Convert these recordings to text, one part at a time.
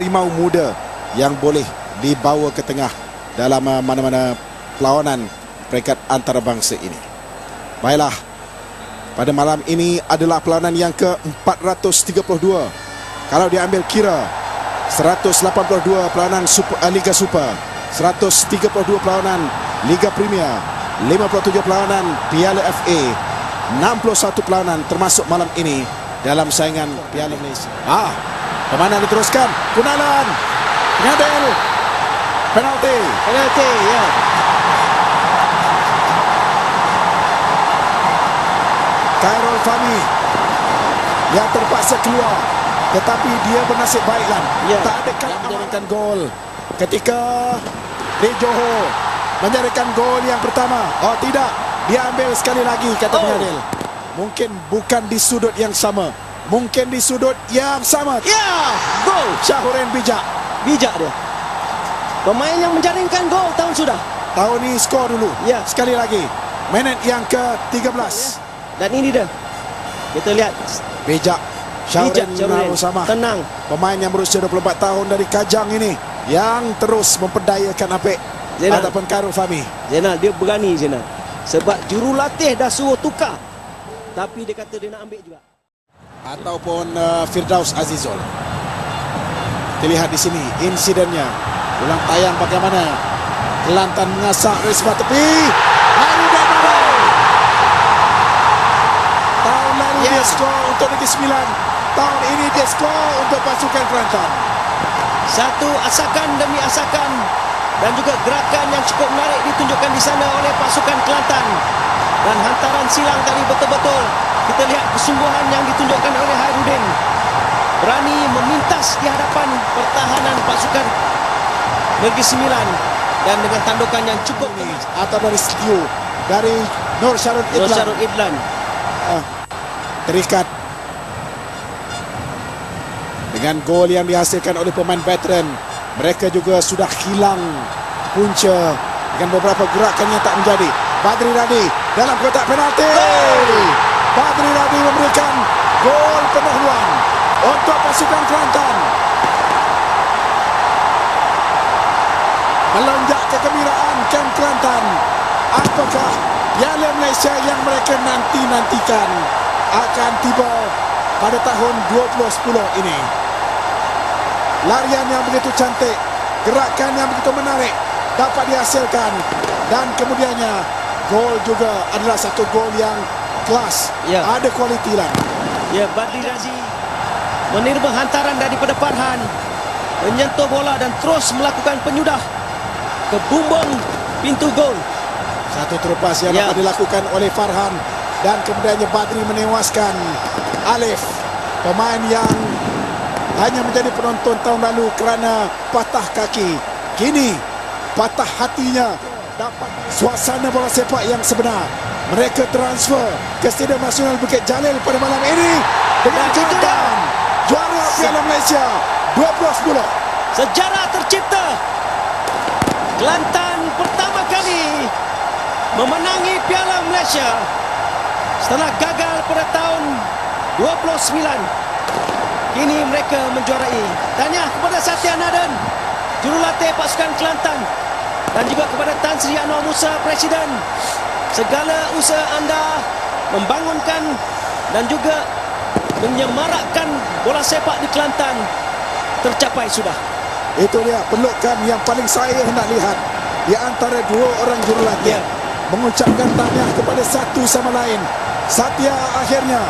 Harimau muda yang boleh dibawa ke tengah dalam uh, mana-mana perlawanan peringkat antarabangsa ini. Baiklah, pada malam ini adalah perlawanan yang ke-432. Kalau diambil kira 182 perlawanan Super, uh, Liga Super, 132 perlawanan Liga Premier, 57 perlawanan Piala FA, 61 perlawanan termasuk malam ini dalam saingan Piala Malaysia. Ah, permainan diteruskan. Kunalan. Ngadel. Penalti. Penalti, ya. Khairul Fahmi yang terpaksa keluar tetapi dia bernasib baiklah Ya. tak ada kala menjaringkan gol ketika Lee Johor menjaringkan gol yang pertama oh tidak dia ambil sekali lagi kata Oh. pengadil mungkin bukan di sudut yang sama mungkin di sudut yang sama Ya, gol. Syahurin bijak Bijak dia. Pemain yang menjaringkan gol tahun sudah. tahun ini skor dulu Ya. sekali lagi minit yang ke-13 Dan ini dia. Kita lihat bijak Syahurin Syahruddin. Usama Tenang. Pemain yang berusia 24 tahun dari Kajang ini yang terus memperdayakan Apik Zainal. ataupun Karul Fahmi. Zainal dia berani Zainal. Sebab jurulatih dah suruh tukar. Tapi dia kata dia nak ambil juga. Ataupun uh, Firdaus Azizul. Kita lihat di sini insidennya. Ulang tayang bagaimana Kelantan mengasak sebelah tepi. Lalu dan Mabel. Tahun lalu Ya. dia skor untuk Negeri Sembilan. Tahun ini dia skor untuk pasukan Kelantan. Satu asakan demi asakan dan juga gerakan yang cukup menarik ditunjukkan di sana oleh pasukan Kelantan. Dan hantaran silang tadi betul-betul lihat kesungguhan yang ditunjukkan oleh Hairudin. Berani memintas di hadapan pertahanan pasukan Negeri Sembilan dan dengan tandukan yang cukup Ini atau dari studio dari Nur Syarul Nur Idlan. Syarul Idlan. Ah, terikat dengan gol yang dihasilkan oleh pemain veteran mereka juga sudah hilang punca dengan beberapa gerakan yang tak menjadi Badri Radi dalam kotak penalti Badri Radi memberikan gol pendahuluan untuk pasukan Kelantan. Melonjak kegembiraan Kem Kelantan. Apakah Piala Malaysia yang mereka nanti-nantikan akan tiba pada tahun 2010 ini? Larian yang begitu cantik gerakan yang begitu menarik dapat dihasilkan. Dan kemudiannya gol juga adalah satu gol yang kelas Ya. ada kualiti lah Ya, Badri Razi menerima hantaran daripada Farhan menyentuh bola dan terus melakukan penyudah ke bumbung pintu gol. Satu terupas yang Ya. dapat dilakukan oleh Farhan dan kemudiannya Badri menewaskan Alif pemain yang hanya menjadi penonton tahun lalu kerana patah kaki. Kini patah hatinya dapat suasana bola sepak yang sebenar. Mereka transfer ke Stadium Nasional Bukit Jalil pada malam ini dengan keadaan juara Piala Malaysia 2010. Sejarah tercipta. Kelantan pertama kali memenangi Piala Malaysia setelah gagal pada tahun 29. Kini mereka menjuarai. Tanya kepada Satya Naden, jurulatih pasukan Kelantan dan juga kepada Tan Sri Anwar Musa, Presiden. Segala usaha anda membangunkan dan juga menyemarakkan bola sepak di Kelantan tercapai sudah. Itu dia pelukan yang paling saya hendak lihat di antara dua orang jurulatih. Ya. Mengucapkan tahniah kepada satu sama lain. Satya akhirnya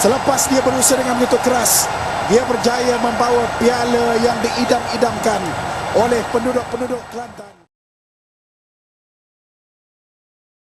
selepas dia berusaha dengan begitu keras, dia berjaya membawa piala yang diidam-idamkan oleh penduduk-penduduk Kelantan.